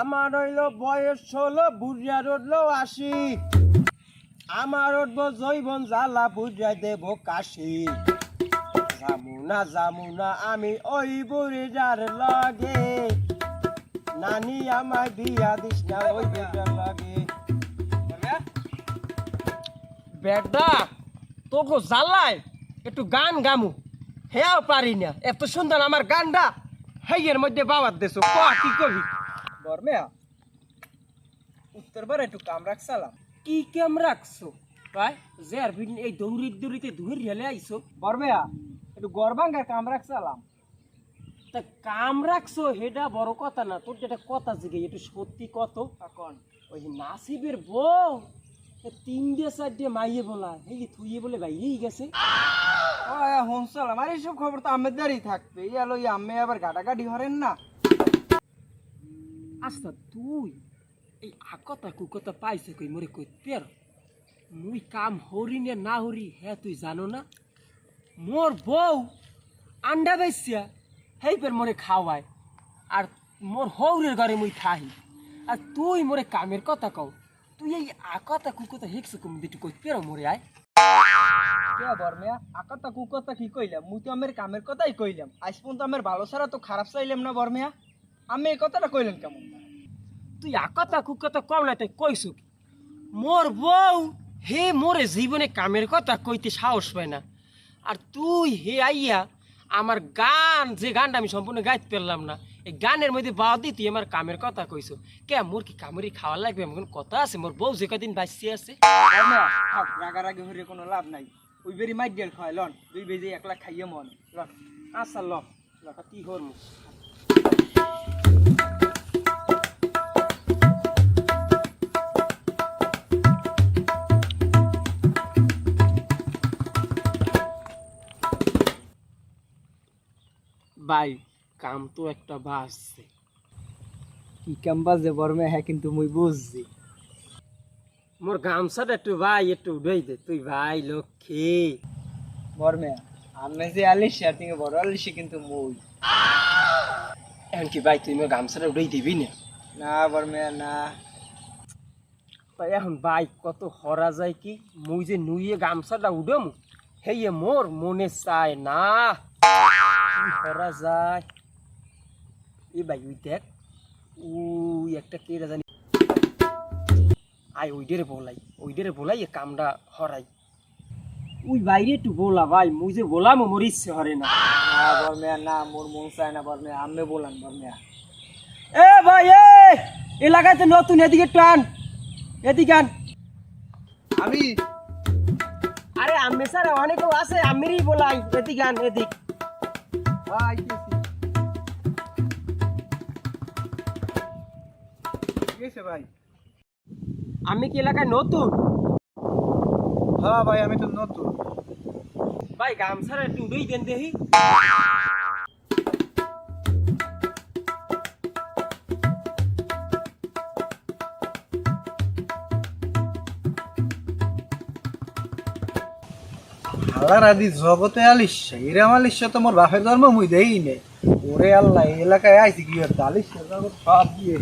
আমার হইল বয়স ষোলো, বুড়িয়া উঠল আশি। আমার উঠবো জৈবন জ্বালা, বুড়িয়া দেব কাশি। জামুনা জামুনা আমি ওই বুড়িটার লাগে। নানি আমায় বিয়া দিস না, ওই বুড়িটার লাগে। বেডা তোকে জ্বালায় একটু গান গামু। হেয়াও পারি না, এত সুন্দর আমার গানটা। হেয়ের মধ্যে বাবার ক, কি কবি? বর্মেয়া উত্তরবার একটু কাম কি কেম রাখছো? ভাই যে আর বিন এই দৌড়ি দৌড়িতে আইছো। বর্মেয়া একটু গরবাঙ্গার কাম তা কাম রাখছো হেডা বড় কথা না। তোর যেটা কথা জিগে একটু সত্যি কত? এখন ওই নাসিবের বউ তিন দিয়ে চার দিয়ে মাইয়ে বলা। এই যে থুইয়ে বলে বাইরেই গেছে? হোমসালাম আর এইসব খবর তো আমেদারই থাকবে। এই আম্মে আবার গাটাগাটি হরেন না। আচ্ছা তুই এই আকতা কুকতা পাইছে কই মরে কই পের মুই কাম হরি নে না হরি হ্যাঁ তুই জানো না মোর বউ আন্ডা বেচিয়া হেই পের মরে খাওয়ায় আর মোর হৌরের ঘরে মুই থাহি আর তুই মরে কামের কথা কও তুই এই আকতা কুকতা হেকছ কম দিটু কই পের মরে আয় কে বর্মেয়া আকাতা কুকতা কি কইলাম মুই তো আমের কামের কথাই কইলাম আজ পর্যন্ত আমের ভালো ছাড়া তো খারাপ চাইলাম না বর্মেয়া আমি এই কথাটা কইলেন কেমন তুই আকতা কুকতা কম না, তাই কইছু মোর বউ, হে মোরে জীবনে কামের কথা কইতে সাহস পায় না। আর তুই হে আইয়া আমার গান, যে গানটা আমি সম্পূর্ণ গাইতে পারলাম না, এই গানের মধ্যে বাদ দিয়ে তুই আমার কামের কথা কইছো কে, মোর কি কামেরই খাওয়া লাগবে? এমন কোনো কথা আছে? মোর বউ যে কদিন বাঁচতে আছে। রাগারাগি হরে কোনো লাভ নাই। ওই বেরি মাইট গেল খাওয়াই লন। দুই বেজে একলা খাইয়ে মন। লন আচ্ছা ল কি হর মুখ ভাই কাম তো একটা বাসছে কি কাম বাজে বর্মেয়া হ্যাঁ কিন্তু মুই বুঝছি। মোর গামছাটা একটু ভাই একটু উড়াই দে। তুই ভাই লক্ষ্মী। বর্মেয়া আমি যে আলিশি আর তুমি বড় আলিশি কিন্তু মুই। এখন কি ভাই তুই মোর গামছাটা উড়াই দিবি না? না বর্মেয়া না। তাই এখন ভাই কত হরা যায় কি? মুই যে নুইয়ে গামছাটা উডম হেয়ে মোর মনে চায় না। কি হরা যায় এ ভাই ওই দেখ উই একটা কে জানি আয় ওইডেরে বলাই ওইডেরে বলাই এ কামটা হরাই উই বাইরে একটু বলা ভাই মুই যে বলাম মোর ইচ্ছে হরে না না বর্মেয়া না মোর মন চায় না বর্মেয়া আমি বলান বর্মেয়া এ ভাই এ এলাকাতে নতুন এদিকে টান এদিকে আন আমি আরে আমি স্যার অনেকেও আছে আমিরই বলাই এদিক আন এদিক আইতেছি ঠিক আছে ভাই আমি কি এলাকায় নতুন? হ্যাঁ ভাই আমি তো নতুন। ভাই গামছার একটু উড়েই দেন দেখি। আল্লাহ আদি জগতে আলিস এরাম আলিস তো মোর বাপের ধর্ম মুই দেই নে। ওরে আল্লাহ এলাকায় আইসি কি জগৎ সব দিয়ে।